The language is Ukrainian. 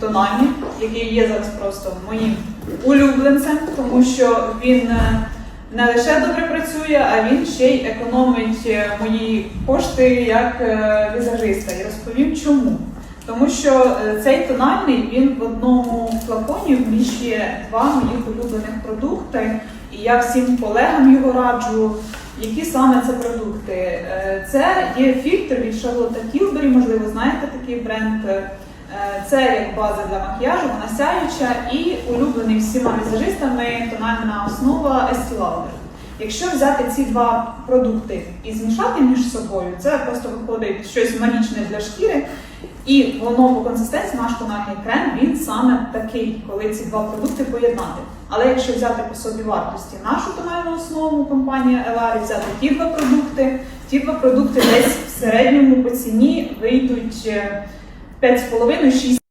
тональний, який є зараз просто моїм улюбленцем, тому що він е, не лише добре працює, а він ще й економить е, мої кошти як е, візажиста. І розповім чому. Тому що цей тональний він в одному флаконі вміщує два моїх улюблених продукти, і я всім колегам його раджу. Які саме це продукти? Це є фільтр від Charlotte Tilbury, можливо, знаєте такий бренд. Е, Це як база для макіяжу, вона сяюча і улюблений всіма візажистами тональна основа Estee Lauder. Якщо взяти ці два продукти і змішати між собою, це просто виходить щось магічне для шкіри. І воно по консистенції наш тональний крем він саме такий, коли ці два продукти поєднати. Але якщо взяти по собі вартості нашу тональну основу компанія Еларі, взяти ті два продукти, ті два продукти десь в середньому по ціні вийдуть е, 5,5-6